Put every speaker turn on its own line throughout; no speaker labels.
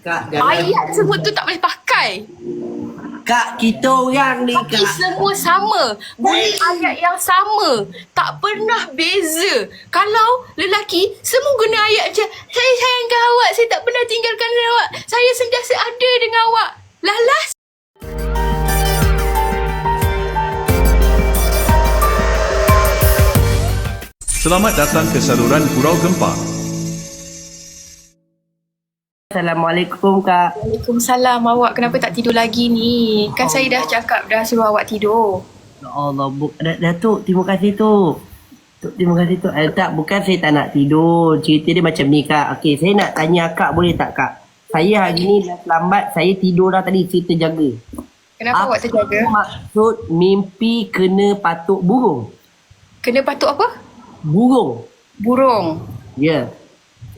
Kak, jangan.
Ayat semua tu tak boleh pakai.
Kak, kita orang ni,
Tapi
Kak.
semua sama. Bunyi ayat yang sama. Tak pernah beza. Kalau lelaki, semua guna ayat je. Saya sayangkan awak. Saya tak pernah tinggalkan awak. Saya sentiasa ada dengan awak. Lalas.
Selamat datang ke saluran Gurau Gempa.
Assalamualaikum, Kak.
Waalaikumsalam. Awak kenapa tak tidur lagi ni? Kan saya dah cakap dah suruh awak tidur.
Ya Allah, bu- Dat- Datuk, terima kasih tu. Tok, terima kasih tu. Eh, tak, bukan saya tak nak tidur. Cerita dia macam ni, Kak. Okey, saya nak tanya Kak, boleh tak, Kak? Saya hari ni dah lambat, saya tidur dah tadi, saya terjaga.
Kenapa awak terjaga?
maksud mimpi kena patuk burung?
Kena patuk apa?
Burung.
Burung.
Ya. Yeah.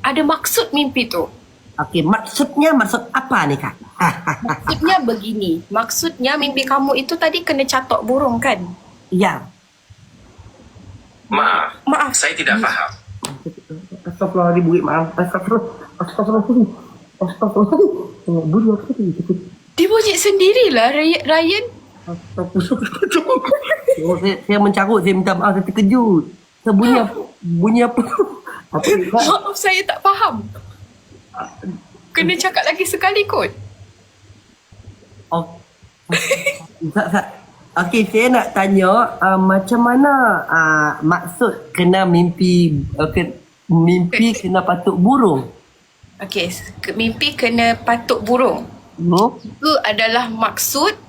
Ada maksud mimpi tu.
Okey, maksudnya maksud apa ni, Kak?
Maksudnya begini. Maksudnya mimpi kamu itu tadi kena catok burung kan?
ya.
Maaf,
Maaf.
saya tidak faham.
Astagfirullahaladzim, maaf. Astagfirullah. Astagfirullahaladzim. Astagfirullahaladzim. Bunyi apa tadi?
Dia bunyi sendirilah Ryan.
Astagfirullahaladzim. Saya, saya mencarut, saya minta maaf, saya terkejut. Saya bunyi apa? Bunyi apa? Apa? Kak?
Maaf saya tak faham. Kena cakap lagi sekali kot.
Oh. Okey, saya nak tanya uh, macam mana uh, maksud kena mimpi uh, ke, mimpi kena patuk burung?
Okey, ke- mimpi kena patuk burung.
No?
Itu adalah maksud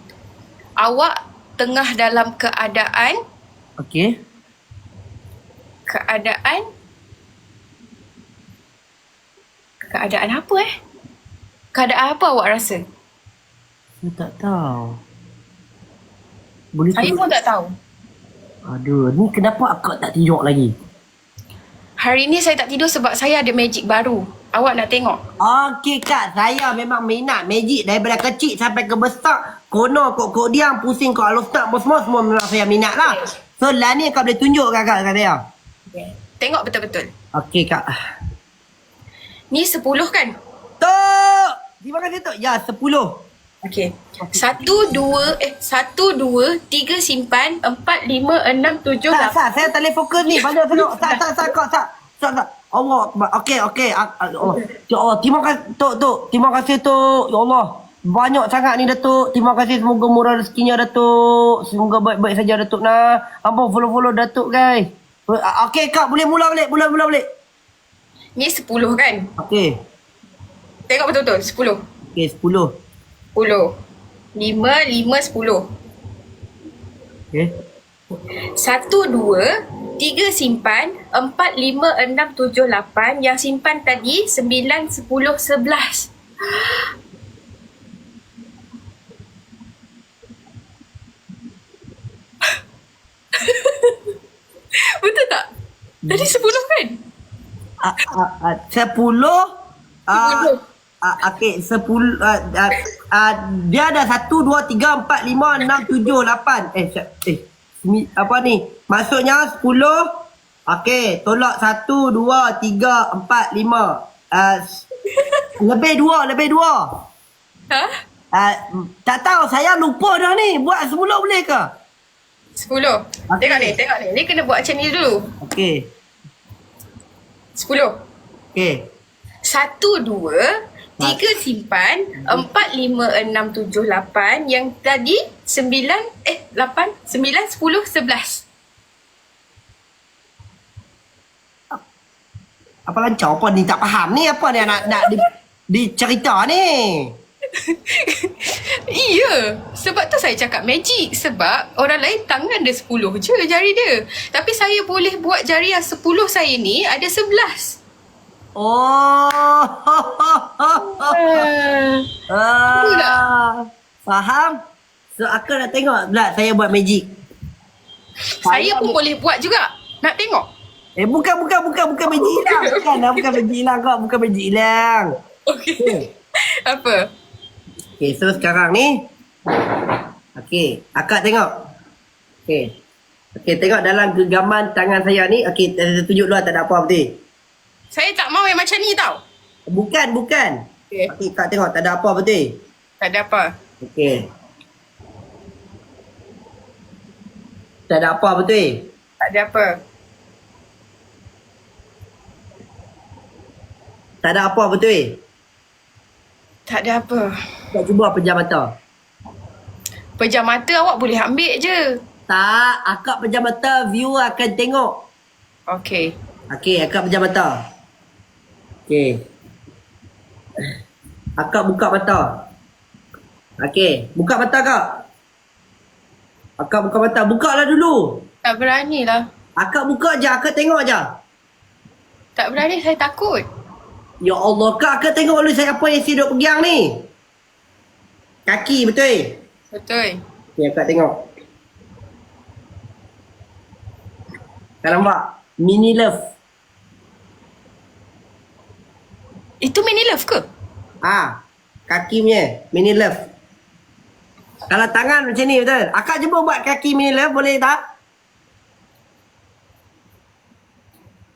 awak tengah dalam keadaan
Okey.
keadaan keadaan apa eh? Keadaan apa awak rasa?
Saya tak tahu. Boleh
Saya
tu?
pun tak tahu.
Aduh, ni kenapa akak tak tidur lagi?
Hari ni saya tak tidur sebab saya ada magic baru. Awak nak tengok?
Okey kak, saya memang minat magic daripada kecil sampai ke besar. Kono kok kok diam, pusing kok alostak, semua semua memang saya minat lah. So lah ni kau boleh tunjuk kakak kat saya.
Okay. Tengok betul-betul.
Okey kak.
Ni 10 kan?
Tok! Terima kasih Tok. Ya, 10.
Okey. Satu, dua, eh, satu, dua, tiga simpan, empat, lima, enam, tujuh,
Tak,
lapan.
tak, saya tak boleh fokus ni. Banyak tengok. Tak, tak, tak, kak, tak. Tak, tak. Allah, Akbar. okey, okey. Ah, ah, Allah. Ya Allah, terima kasih Tok, Tok. Terima kasih Tok. Ya Allah. Banyak sangat ni Datuk. Terima kasih semoga murah rezekinya Datuk. Semoga baik-baik saja Datuk nah. Ampun follow-follow Datuk guys. Ah, Okey kak, boleh mula balik. Mula mula balik.
Ni sepuluh kan?
Okey.
Tengok betul-betul. Sepuluh.
Okey, 10.
Sepuluh. Lima, lima, sepuluh.
Okey.
Satu, dua, tiga simpan, empat, lima, enam, tujuh, lapan. Yang simpan tadi, sembilan, sepuluh, sebelas. Betul tak? Tadi sepuluh kan? Sepuluh.
ah, okey 10 ah, ah, ah, dia ada 1 2 3 4 5 6 7 8 eh eh ni apa ni maksudnya 10 okey tolak 1 2 3 4 5 ah, s- lebih 2 lebih 2
Ha?
ah, tak tahu saya lupa dah ni buat semula boleh ke
Sepuluh.
Okey.
Tengok ni, tengok ni. Ni kena buat macam ni dulu.
okey
Sepuluh.
okey
Satu, dua, tiga simpan, empat, lima, enam, tujuh, lapan. Yang tadi sembilan, eh lapan, sembilan, sepuluh, sebelas.
apa lancar apa ni tak faham ni apa ni nak nak di, dicerita ni
Iya, sebab tu saya cakap magic. Sebab orang lain tangan dia sepuluh je jari dia. Tapi saya boleh buat jari yang sepuluh saya ni ada sebelas.
Oh.
Betul tak?
ah. Faham? So aku nak tengok pula saya buat magic.
Saya pun boleh buat juga. Nak tengok?
Eh bukan bukan bukan bukan magic hilang. Bukan lah bukan magic hilang kau, bukan magic hilang.
Okey. Apa?
Okay, so sekarang ni Okay, akak tengok. Okay. Okay, tengok dalam genggaman tangan saya ni. Okay, saya tunjuk dulu tak ada apa-apa betul.
Saya tak mau yang macam ni tau.
Bukan, bukan.
Okay.
Okey, Kak tengok tak ada apa betul?
Tak ada apa.
Okey. Tak ada apa betul?
Tak ada apa.
Tak ada apa betul?
Tak ada apa.
Tak cuba pejam mata.
Pejam mata awak boleh ambil je.
Tak, akak pejam mata, viewer akan tengok.
Okay.
Okey, akak pejam mata. Okey. Akak buka mata. Okey, buka mata kak. Akak buka mata. Buka lah dulu.
Tak berani lah.
Akak buka je, akak tengok je.
Tak berani saya takut.
Ya Allah, kak akak tengok dulu saya apa yang saya duduk pegang ni. Kaki betul?
Betul.
Okey, akak tengok. Kak nampak? Mini love.
Itu mini love ke?
Ah, kaki punya mini love. Kalau tangan macam ni betul. Akak cuba buat kaki mini love boleh tak?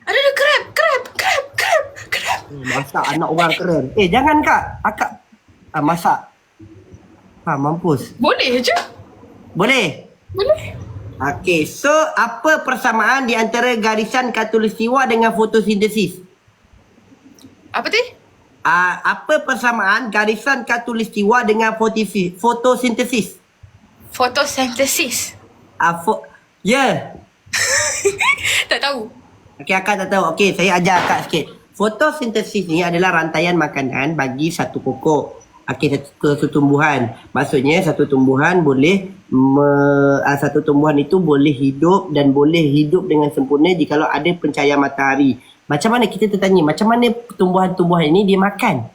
Ada ada crab, crab, crab, crab, crab.
Hmm, masak anak orang keren. Eh jangan kak. Akak ah, masak. Ha mampus.
Boleh je.
Boleh.
Boleh.
Okey, so apa persamaan di antara garisan katulistiwa dengan fotosintesis?
Apa tu?
Ah, apa persamaan garisan katulistiwa dengan fotosi- fotosintesis?
Fotosintesis.
Ah, fo- ya. Yeah.
tak tahu.
Okey, akak tak tahu. Okey, saya ajar akak sikit. Fotosintesis ni adalah rantaian makanan bagi satu pokok. Okey, satu, satu tumbuhan. Maksudnya satu tumbuhan boleh me, uh, satu tumbuhan itu boleh hidup dan boleh hidup dengan sempurna jika ada pencahayaan matahari. Macam mana kita tertanya, macam mana tumbuhan-tumbuhan ini dia makan?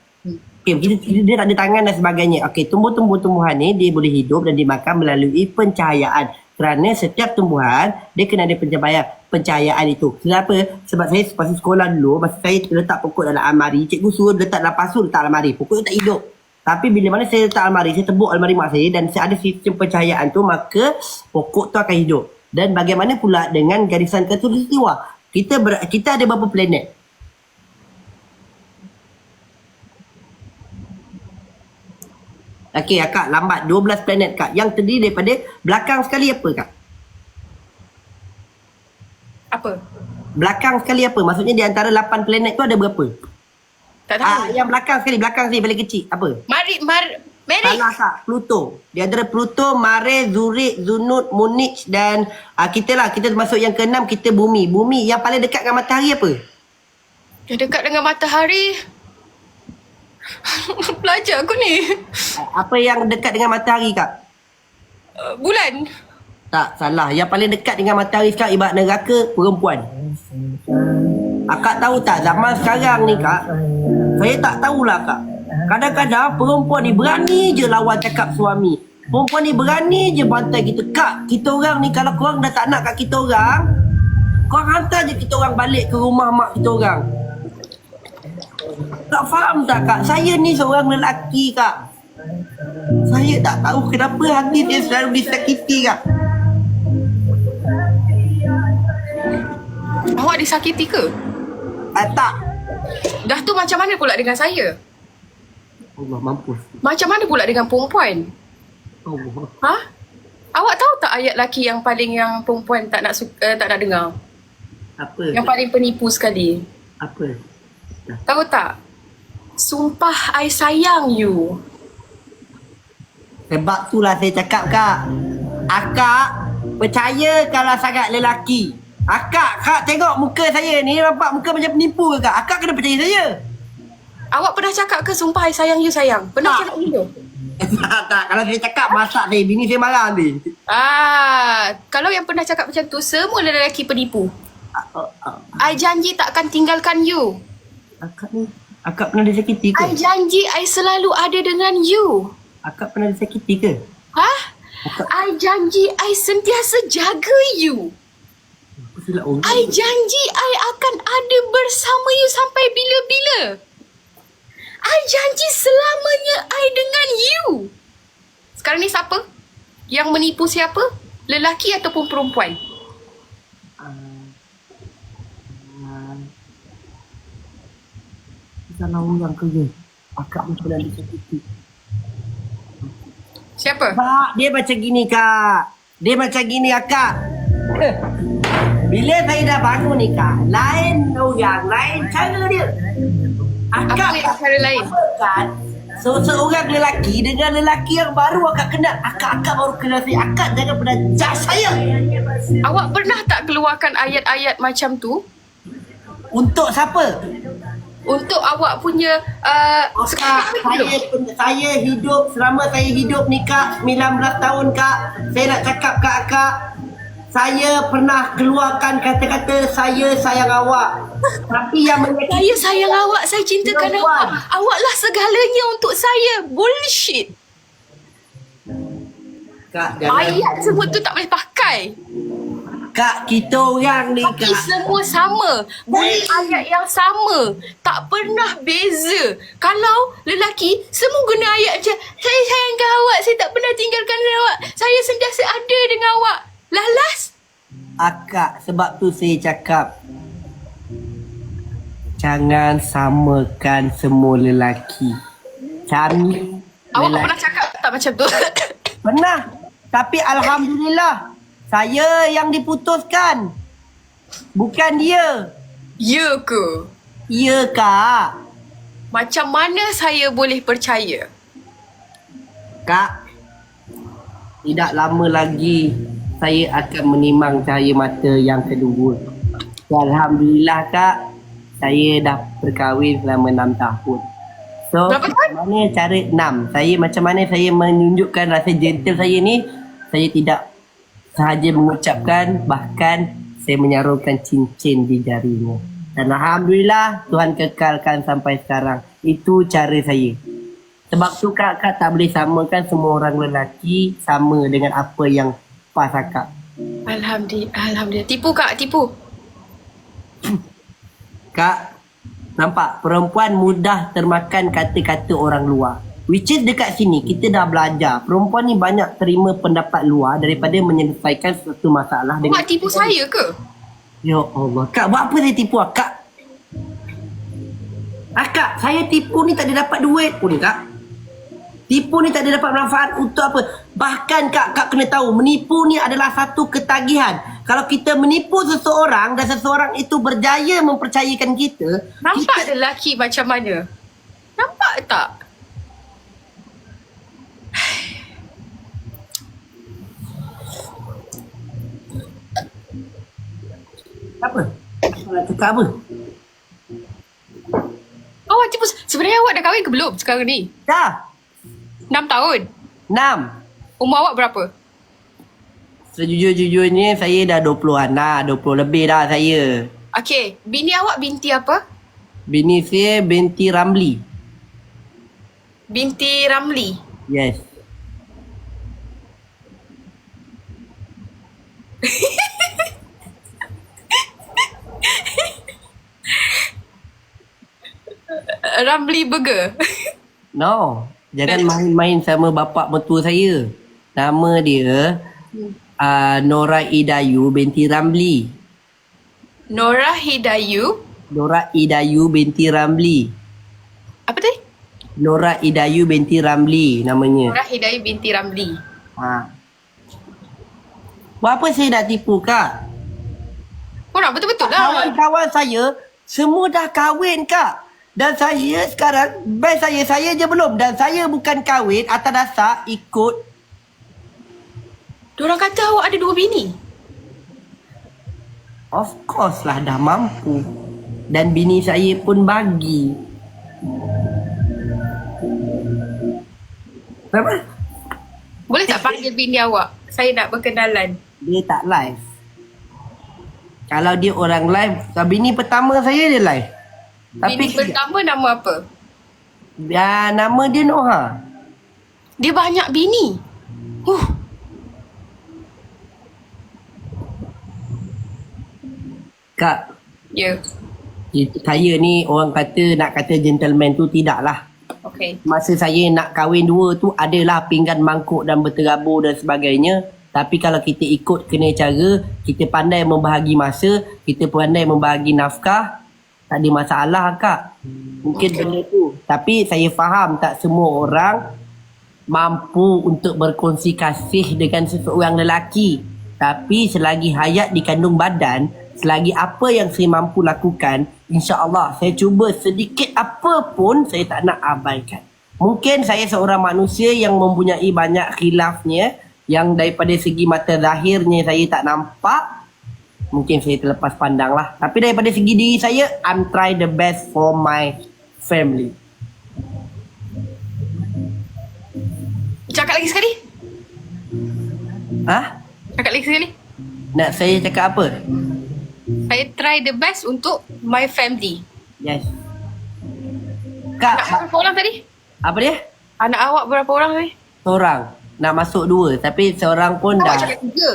Okey, kita, kita- dia tak ada tangan dan sebagainya. Okey, tumbuh-tumbuh-tumbuhan ni dia boleh hidup dan dimakan melalui pencahayaan. Kerana setiap tumbuhan dia kena ada pencahayaan pencahayaan itu. Kenapa? Sebab saya pasal sekolah dulu, masa saya letak pokok dalam almari, cikgu suruh letak dalam pasu, letak almari. Pokok tu tak hidup. Tapi bila mana saya letak almari, saya tebuk almari mak saya dan saya ada sistem pencahayaan tu, maka pokok tu akan hidup. Dan bagaimana pula dengan garisan katulistiwa? Kita ber, kita ada berapa planet? Okey, akak lambat 12 planet kak. Yang terdiri daripada belakang sekali apa kak?
Apa?
Belakang sekali apa? Maksudnya di antara 8 planet tu ada berapa?
Tak tahu.
Ah, yang belakang sekali, belakang sekali paling kecil. Apa?
Mari, mar, Mary.
Salah kak, Pluto. Di antara Pluto, Mare, Zurich, Zunut, Munich dan ah, kita lah, kita masuk yang keenam, kita bumi. Bumi yang paling dekat dengan matahari apa?
Dia dekat dengan matahari. Pelajar aku ni.
Ah, Apa yang dekat dengan matahari kak?
Uh, bulan.
Tak, salah. Yang paling dekat dengan matahari sekarang ibarat neraka, perempuan. Akak tahu tak zaman sekarang ni kak? Saya tak tahulah kak. Kadang-kadang perempuan ni berani je lawan cakap suami. Perempuan ni berani je bantai kita. Kak, kita orang ni kalau korang dah tak nak kat kita orang Korang hantar je kita orang balik ke rumah mak kita orang. Tak faham tak kak? Saya ni seorang lelaki kak. Saya tak tahu kenapa hati dia selalu disakiti kak.
Awak disakiti ke?
Ah, Tak
Dah tu macam mana pula dengan saya?
Allah mampus
Macam mana pula dengan perempuan?
Allah
Ha? Awak tahu tak ayat laki yang paling yang perempuan tak nak suka, uh, tak nak dengar?
Apa?
Yang paling penipu sekali.
Apa?
Tahu tak? Sumpah I sayang you.
Sebab itulah saya cakap kak Akak Percaya kalau sangat lelaki Akak, kak tengok muka saya ni Nampak muka macam penipu ke kak Akak kena percaya saya
Awak pernah cakap ke sumpah I sayang you sayang? Pernah
Tak.
cakap gitu?
Tak, tak Kalau saya cakap masak saya Bini saya marah nanti
Ah, kalau yang pernah cakap macam tu semua lelaki penipu.
Ah, ah, ah.
I janji tak akan tinggalkan you.
Akak ni Akak pernah disakiti ke?
I janji I selalu ada dengan you.
Akak pernah disakiti ke?
Ha?
Akak
I janji I sentiasa jaga you. I janji I akan ada bersama you sampai bila-bila. I janji selamanya I dengan you. Sekarang ni siapa? Yang menipu siapa? Lelaki ataupun perempuan?
Ah, ah. Orang ke je? Akak pun pernah disakiti.
Siapa?
Kak, dia macam gini kak. Dia macam gini akak. Bila saya dah bangun ni kak, lain orang, lain cara dia. Akak
Apa yang cara lain?
kan So, seorang lelaki dengan lelaki yang baru akak kenal. Akak-akak baru kenal saya. Akak jangan pernah judge saya.
Awak pernah tak keluarkan ayat-ayat macam tu
Untuk siapa?
untuk awak punya uh,
Kak, saya, saya hidup, selama saya hidup ni kak, 19 tahun kak. Saya nak cakap kat akak. Saya pernah keluarkan kata-kata saya sayang awak. Tapi yang menyakiti
Saya sayang awak, saya cintakan
Perempuan.
awak. Awaklah segalanya untuk saya. Bullshit.
Kak, jangan.
Ayat semua tu tak boleh pakai.
Kak, kita orang ni
Tapi
kak.
semua sama. Bunyi ayat yang sama. Tak pernah beza. Kalau lelaki, semua guna ayat macam, saya sayangkan awak, saya tak pernah tinggalkan awak. Saya sentiasa ada dengan awak. Lalas?
Akak, sebab tu saya cakap. Jangan samakan semua lelaki. Kami
Awak
lelaki.
pernah cakap tak macam tu?
Pernah. Tapi Alhamdulillah. Saya yang diputuskan. Bukan dia.
ya ke?
Ya kak.
Macam mana saya boleh percaya?
Kak. Tidak lama lagi saya akan menimang cahaya mata yang kedua. Alhamdulillah kak. Saya dah berkahwin selama 6 tahun. So,
Berapa tahun?
mana cara 6? Saya macam mana saya menunjukkan rasa gentle saya ni? Saya tidak sahaja mengucapkan bahkan saya menyaruhkan cincin di jarinya. Dan Alhamdulillah Tuhan kekalkan sampai sekarang. Itu cara saya. Sebab tu kak, kak tak boleh samakan semua orang lelaki sama dengan apa yang pas akak.
Alhamdulillah. Alhamdulillah. Tipu kak, tipu.
Kak, nampak perempuan mudah termakan kata-kata orang luar. Which is dekat sini kita dah belajar. Perempuan ni banyak terima pendapat luar daripada menyelesaikan suatu masalah dengan
Awak tipu saya ke?
Ya Allah. Kak, buat apa saya tipu akak? Akak, saya tipu ni tak ada dapat duit pun kak. Tipu ni tak ada dapat manfaat untuk apa. Bahkan kak, kak kena tahu menipu ni adalah satu ketagihan. Kalau kita menipu seseorang dan seseorang itu berjaya mempercayakan kita.
Nampak
kita,
lelaki macam mana? Nampak tak?
Apa? Nak cakap apa?
Awak tipu. Sebenarnya awak dah kahwin ke belum sekarang ni?
Dah.
6 tahun.
Enam.
Umur awak berapa?
Sejujur-jujurnya saya dah 20-an dah. 20 lebih dah saya.
Okey, bini awak binti apa?
Bini saya binti Ramli.
Binti Ramli.
Yes.
Ramli Burger.
No. Jangan main-main sama bapak mertua saya. Nama dia uh, Nora Idayu binti Ramli.
Nora Hidayu.
Nora Idayu binti Ramli.
Apa tadi?
Nora Idayu binti Ramli namanya.
Nora Hidayu binti Ramli.
Ha. Buat apa saya nak tipu kak?
Korang betul-betul lah.
Kawan-kawan saya semua dah kahwin kak. Dan saya sekarang best saya saya je belum dan saya bukan kahwin atas dasar ikut
Diorang kata awak ada dua bini.
of course lah dah mampu. Dan bini saya pun bagi. Kenapa?
Boleh tak panggil bini awak? Saya nak berkenalan.
Dia tak live. Kalau dia orang live, bini pertama saya dia live. Tapi
bini pertama nama apa?
ya, nama dia Noha.
Dia banyak bini. Huh.
Kak,
Ya.
yeah. saya ni orang kata nak kata gentleman tu tidaklah.
Okay.
Masa saya nak kahwin dua tu adalah pinggan mangkuk dan berterabur dan sebagainya. Tapi kalau kita ikut kena cara, kita pandai membahagi masa, kita pandai membahagi nafkah. Tak ada masalah kak. Mungkin
Okey.
benda tu. Tapi saya faham tak semua orang mampu untuk berkongsi kasih dengan seseorang lelaki. Tapi selagi hayat dikandung badan, selagi apa yang saya mampu lakukan, insya-Allah saya cuba sedikit apa pun saya tak nak abaikan. Mungkin saya seorang manusia yang mempunyai banyak khilafnya yang daripada segi mata zahirnya saya tak nampak mungkin saya terlepas pandang lah. Tapi daripada segi diri saya, I'm try the best for my family.
Cakap lagi sekali.
Ha?
Cakap lagi sekali.
Nak saya cakap apa?
Saya try the best untuk my family.
Yes.
Anak
Kak,
berapa orang tadi?
apa dia?
Anak awak berapa orang tadi?
Seorang. Nak masuk dua. Tapi seorang pun
Awak
dah.
cakap tiga.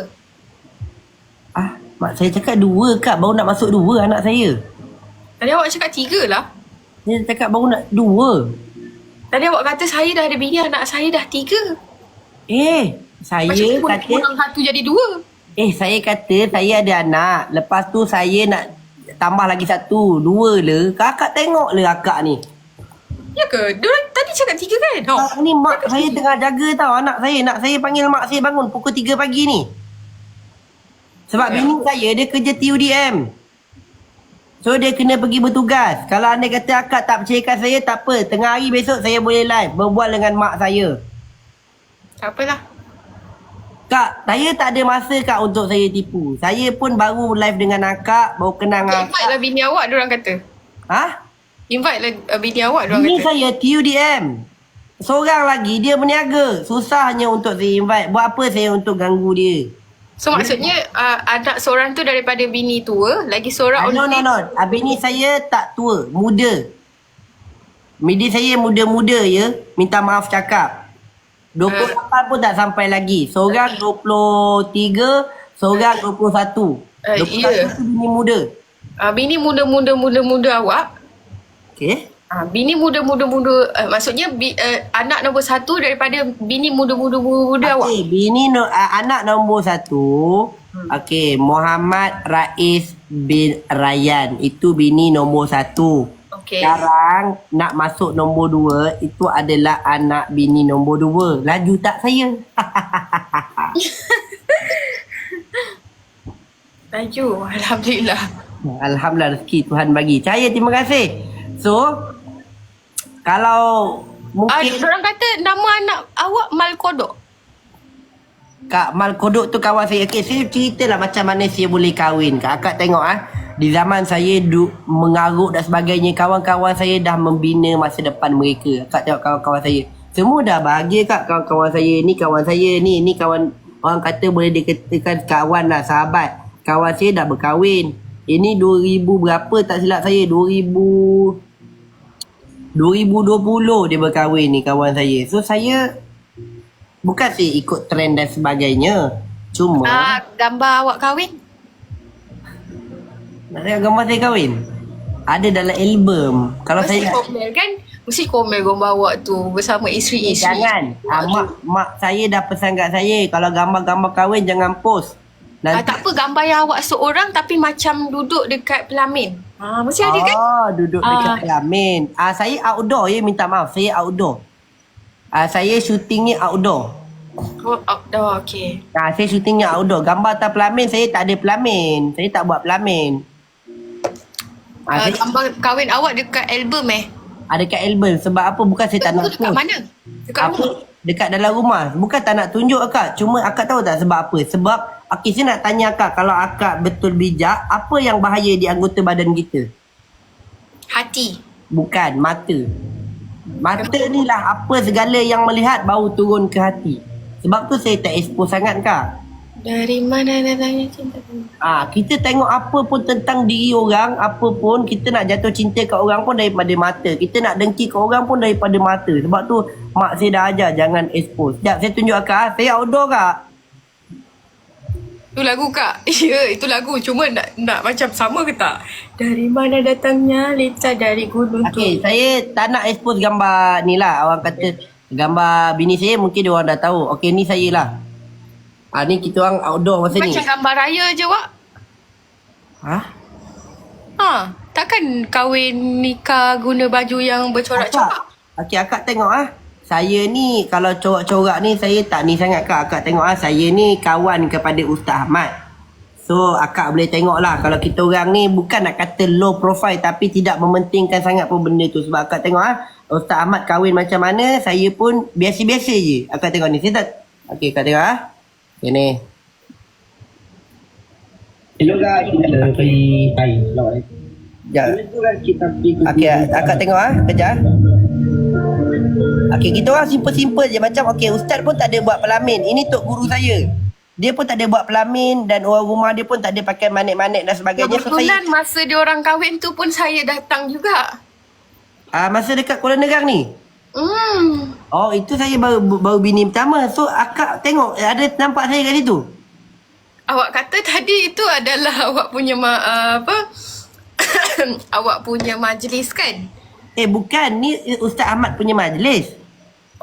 Ah, mak saya cakap dua kak. Baru nak masuk dua anak saya.
Tadi awak cakap tiga lah.
Saya cakap baru nak dua.
Tadi awak kata saya dah ada bini, anak saya dah tiga.
Eh, saya
Macam
kata...
kurang satu jadi dua?
Eh, saya kata saya ada anak. Lepas tu saya nak tambah lagi satu. Dua le. Kakak tengok le akak ni.
Ya ke? Diorang tadi cakap tiga kan? Oh.
Ah, ni mak saya tengah jaga tau anak saya. Nak saya panggil mak saya bangun pukul 3 pagi ni. Sebab bini saya dia kerja TUDM. So dia kena pergi bertugas. Kalau anda kata akak tak percayakan saya, tak apa. Tengah hari besok saya boleh live. Berbual dengan mak saya.
Tak apalah.
Kak, saya tak ada masa kak untuk saya tipu. Saya pun baru live dengan akak. Baru kenal dengan
Invite lah
akak.
bini awak, diorang kata.
Ha?
Invite lah uh, bini awak, diorang
Bini
kata.
saya TUDM. Seorang lagi dia berniaga. Susahnya untuk saya invite. Buat apa saya untuk ganggu dia?
So maksudnya uh, anak seorang tu daripada bini tua, lagi seorang
Ah, no, no, no. Habis ni saya tak tua. Muda. Midi saya muda-muda ya. Minta maaf cakap. 28 pun tak sampai lagi. Seorang 23, seorang 21.
Eh,
21
ya.
tu bini muda.
Uh, bini muda-muda muda-muda awak.
Okay.
Uh, bini muda-muda muda uh, maksudnya bi, uh, anak nombor satu daripada bini muda-muda muda awak.
Okay, bini no, uh, anak nombor satu. Hmm. Okay, Muhammad Rais bin Rayyan. Itu bini nombor satu.
Okey.
Sekarang nak masuk nombor dua Itu adalah anak bini nombor dua Laju tak saya?
Laju. Alhamdulillah.
Alhamdulillah rezeki Tuhan bagi Cahaya terima kasih So Kalau
Ah,
Mungkin
orang kata nama anak awak Malkodok.
Kak Mal Kodok tu kawan saya. Okay saya ceritalah macam mana saya boleh kahwin. Kak Akak tengok ah. Di zaman saya du, mengarut dan sebagainya Kawan-kawan saya dah membina masa depan mereka. Akak tengok kawan-kawan saya. Semua dah bahagia kak kawan-kawan saya. Ni kawan saya ni Ni kawan Orang kata boleh dikatakan kawan lah sahabat. Kawan saya dah berkahwin. Ini 2000 berapa tak silap saya? 2000 2020 dia berkahwin ni kawan saya So saya Bukan saya ikut trend dan sebagainya. Cuma
Ah, gambar awak kahwin.
nak tengok gambar saya kahwin. Ada dalam album. Kalau
Mesti
saya
komen kan? Mesti komen gambar awak tu bersama isteri-isteri.
jangan. Ah, mak, mak saya dah pesan kat saya kalau gambar-gambar kahwin jangan post.
Ah,
Nanti
tak apa gambar yang awak seorang tapi macam duduk dekat pelamin. Ah, mesti ada kan?
Oh, duduk dekat
Ah.
pelamin. Ah, saya outdoor ya, minta maaf. Saya outdoor. Ah, saya syutingnya outdoor.
Oh, outdoor, okay.
Ah, saya syutingnya outdoor. Gambar atas pelamin, saya tak ada pelamin. Saya tak buat pelamin. Ah,
Ah,
saya
gambar kahwin awak dekat album eh?
ada kat album. Sebab apa? Bukan saya tak nak
Itu dekat
post.
mana? Dekat
apa
mana?
Dekat dalam rumah. Bukan tak nak tunjuk akak. Cuma akak tahu tak sebab apa? Sebab okey saya nak tanya akak kalau akak betul bijak apa yang bahaya di anggota badan kita?
Hati.
bukan mata. Mata ni lah apa segala yang melihat baru turun ke hati. Sebab tu saya tak expose sangat kak
Dari mana datangnya cinta?
Ah, kita tengok apa pun tentang diri orang, apa pun kita nak jatuh cinta kat orang pun daripada mata. Kita nak dengki kat orang pun daripada mata. Sebab tu mak saya dah ajar jangan expose. Sekejap saya tunjuk akak. ah. Saya outdoor kak.
Itu lagu kak. Ya, itu lagu. Cuma nak nak macam sama ke tak? Dari mana datangnya lita dari gunung tu?
Okey, saya tak nak expose gambar ni lah. Orang kata gambar bini saya mungkin dia orang dah tahu. Okey, ni saya lah. Ah ni kita orang outdoor masa ni.
Macam gambar raya je wak.
Ha?
Ha, takkan kahwin nikah guna baju yang bercorak-corak.
Okey akak tengok ah. Saya ni kalau corak-corak ni saya tak ni sangat kak. Akak tengok ah saya ni kawan kepada Ustaz Ahmad. So akak boleh tengok lah kalau kita orang ni bukan nak kata low profile tapi tidak mementingkan sangat pun benda tu. Sebab akak tengok ah Ustaz Ahmad kahwin macam mana saya pun biasa-biasa je. Akak tengok ni. Saya tak... Okey akak tengok ah. Okay ni.
Hello guys, kita pergi Thai.
Sekejap.
Itu kan pergi ke
Okey, akak tengok ah, kejap. Okey, kita orang simple-simple je macam okey, ustaz pun tak ada buat pelamin. Ini tok guru saya. Dia pun tak ada buat pelamin dan orang rumah dia pun tak ada pakai manik-manik dan sebagainya. So,
Kebetulan
saya,
masa dia orang kahwin tu pun saya datang juga.
ah masa dekat Kuala Nerang ni.
Hmm.
Oh, itu saya baru baru bini pertama. So, akak tengok ada nampak saya kat situ.
Awak kata tadi itu adalah awak punya ma, uh, apa? awak punya majlis kan?
Eh, bukan. Ni Ustaz Ahmad punya majlis.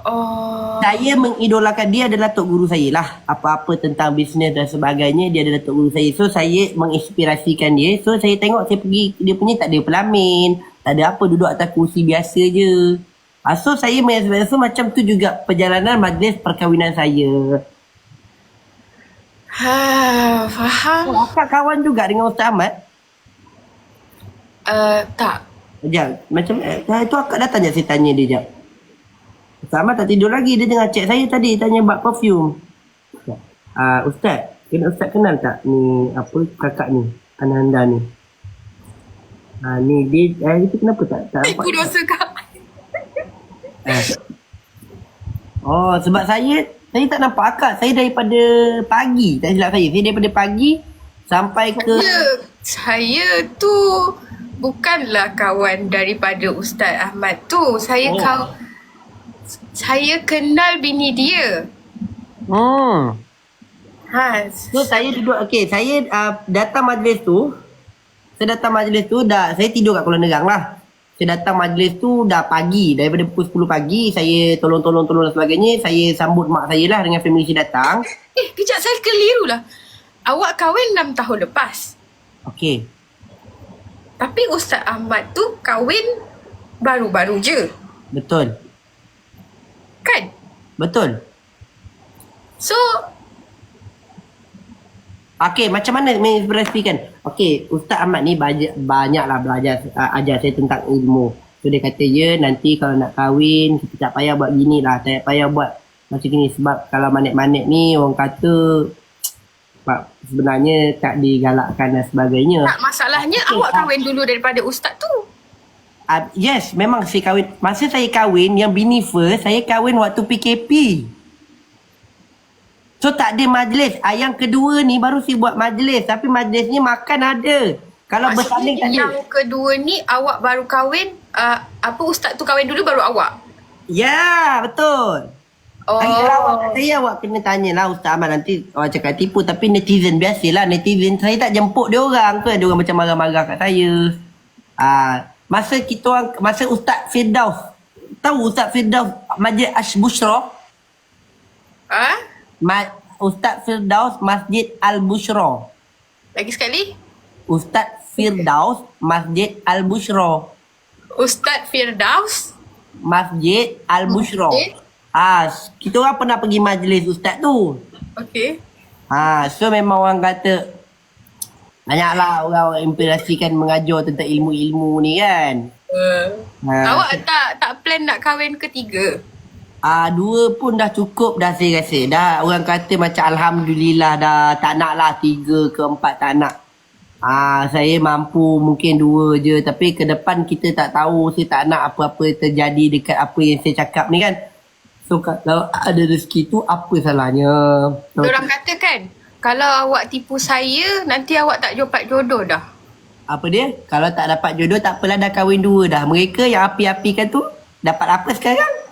Oh.
Saya mengidolakan dia adalah tok guru saya lah. Apa-apa tentang bisnes dan sebagainya dia adalah tok guru saya. So saya menginspirasikan dia. So saya tengok saya pergi dia punya tak ada pelamin, tak ada apa duduk atas kursi biasa je. Ah, so saya menginspirasi so, macam tu juga perjalanan majlis perkahwinan saya.
Ha, faham?
Oh, akak kawan juga dengan Ustaz Ahmad.
Uh, tak.
Sekejap. Macam eh, itu akak datang je saya tanya dia jap. Ustaz Ahmad tak tidur lagi. Dia tengah cek saya tadi tanya buat perfume. Ah uh, Ustaz, kena Ustaz kenal tak ni apa kakak ni? Ananda ni. Ah ni dia eh itu kenapa tak tak
Ibu dosa kak.
Eh. Oh sebab saya saya tak nampak akak. Saya daripada pagi. Tak silap saya. Saya daripada pagi sampai ke
Ya, saya tu bukanlah kawan daripada Ustaz Ahmad tu. Saya
Oh.
oh. kau saya kenal bini dia.
Hmm.
Ha,
So saya duduk okey, saya uh, datang majlis tu. Saya datang majlis tu dah saya tidur kat Kuala Nerang lah. Saya datang majlis tu dah pagi daripada pukul 10 pagi saya tolong-tolong-tolong dan sebagainya. Saya sambut mak saya lah dengan family saya datang.
eh kejap saya keliru lah. Awak kahwin 6 tahun lepas.
Okey.
Tapi Ustaz Ahmad tu kahwin baru-baru je.
Betul.
Kan?
Betul.
So,
Okey, macam mana menginspirasikan? Okey, Ustaz Ahmad ni banyak banyaklah belajar uh, ajar saya tentang ilmu. So dia kata, ya nanti kalau nak kahwin, kita tak payah buat gini lah. Tak payah buat macam gini. Sebab kalau manik-manik ni orang kata sebab sebenarnya tak digalakkan dan sebagainya.
tak masalahnya
Okey,
awak
ah.
kahwin dulu daripada Ustaz tu.
Uh, yes, memang saya kahwin. Masa saya kahwin, yang bini first, saya kahwin waktu PKP. So tak ada majlis. Ah, yang kedua ni baru saya buat majlis. Tapi majlisnya makan ada. Kalau bersanding tak ada.
yang kedua ni awak baru kahwin, uh, apa Ustaz tu kahwin dulu baru awak?
Ya, betul.
Oh.
Saya, awak, saya awak kena tanya lah Ustaz Ahmad nanti orang cakap tipu tapi netizen biasalah netizen saya tak jemput dia orang tu dia orang macam marah-marah kat saya. Ah, masa kita orang masa Ustaz Firdaus tahu Ustaz Firdaus Masjid Ash Bushra
Ah?
Ma, Ustaz Firdaus Masjid Al Bushra.
Lagi sekali.
Ustaz Firdaus Masjid Al Bushra.
Ustaz Firdaus.
Masjid Al Bushra.
Masjid?
Ah, kita orang pernah pergi majlis ustaz tu.
Okey.
Ha, so memang orang kata banyaklah orang inspirasikan mengajar tentang ilmu-ilmu ni kan.
Uh,
Ha,
awak tak tak plan nak kahwin ketiga?
Ah, dua pun dah cukup dah saya rasa. Dah orang kata macam alhamdulillah dah tak nak lah tiga ke empat tak nak. Ah, saya mampu mungkin dua je tapi ke depan kita tak tahu saya tak nak apa-apa terjadi dekat apa yang saya cakap ni kan. So kalau ada rezeki tu apa salahnya? So,
Orang kata kan, kalau awak tipu saya, nanti awak tak dapat jodoh dah.
apa dia? Kalau tak dapat jodoh tak apalah dah kahwin dua dah. Mereka yang api-apikan tu dapat apa sekarang?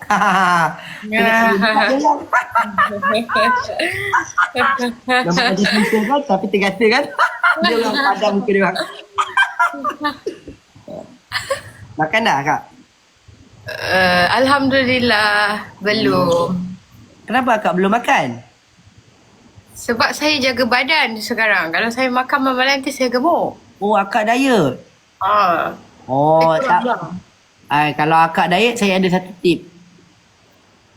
Nampak ada simple kan tapi tergasa kan? dia orang padam muka dia orang. Makan dah kak?
Uh, Alhamdulillah, belum.
Kenapa kak belum makan?
Sebab saya jaga badan sekarang. Kalau saya makan malam nanti saya gemuk.
Oh akak diet.
Ah.
Oh, tak. Ay, kalau akak diet, saya ada satu tip.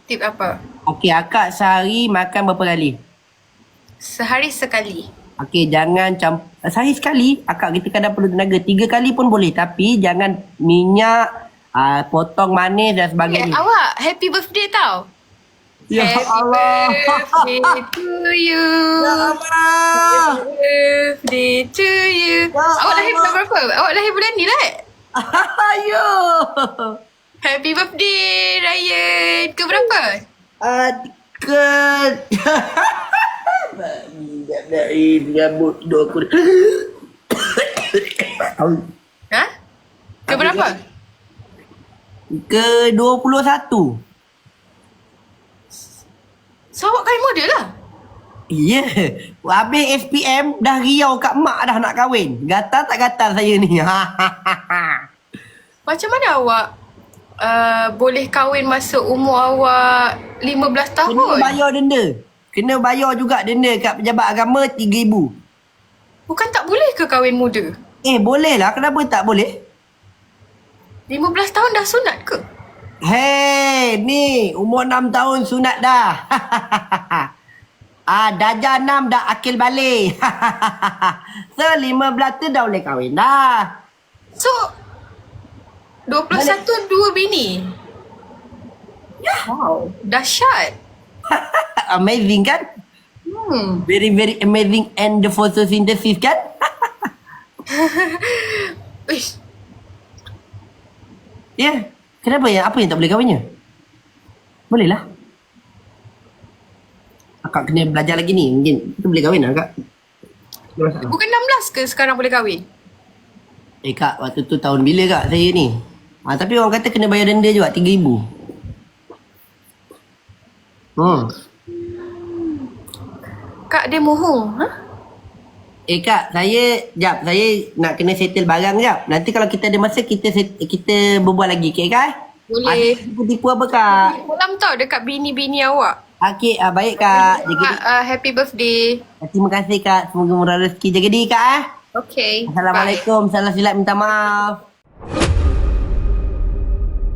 Tip apa?
Okey, akak sehari makan berapa kali?
Sehari sekali.
Okey, jangan camp sehari sekali. Akak kita kadang perlu tenaga. Tiga kali pun boleh. Tapi jangan minyak, uh, potong manis dan
Eh,
sebagainya.
awak happy birthday tau.
Ya
happy
Allah.
birthday to you.
Ya Allah.
birthday to you.
Ya
awak lahir bulan berapa? Awak lahir bulan ni lah.
Ayo.
Happy birthday Ryan. Ke berapa?
Uh, ke... Dari rambut hidup aku.
Ha? Ke berapa?
Ke 21.
So awak kahwin muda lah.
Ya. Yeah. Habis SPM dah riau kat mak dah nak kahwin. Gatal tak gatal saya ni.
Macam mana awak uh, boleh kahwin masa umur awak 15
Kena
tahun?
bayar denda. Kena bayar juga denda kat pejabat agama RM3,000.
Bukan tak boleh ke kahwin muda?
Eh boleh lah. Kenapa tak boleh?
15 tahun dah sunat ke?
Hei, ni umur 6 tahun sunat dah. ah, darjah 6 dah akil balik. so, 15 tu dah boleh kahwin dah.
So 21 dua bini.
Ya.
Wow, dahsyat.
Amazing kan?
Hmm.
Very, very amazing and the photosynthesis kan?
Ish,
Ya. Yeah. Kenapa ya? Apa yang tak boleh kahwinnya? Boleh lah. Akak kena belajar lagi ni. Mungkin kita boleh kahwin lah kak.
Bukan 16 ke sekarang boleh kahwin?
Eh kak, waktu tu tahun bila kak saya ni? Ha, tapi orang kata kena bayar denda juga, RM3,000. Hmm.
Kak dia mohong, ha?
Eh kak, saya, jap, saya nak kena settle barang jap. Nanti kalau kita ada masa, kita set, kita berbual lagi, okay kak?
Boleh.
Ada tipu-tipu apa kak?
Malam tau dekat bini-bini awak.
Okey, ah, baik kak. Jaga
Uh,
diri.
uh, happy birthday.
Terima kasih kak. Semoga murah rezeki. Jaga diri kak eh.
Okay.
Assalamualaikum. Salah silap minta maaf.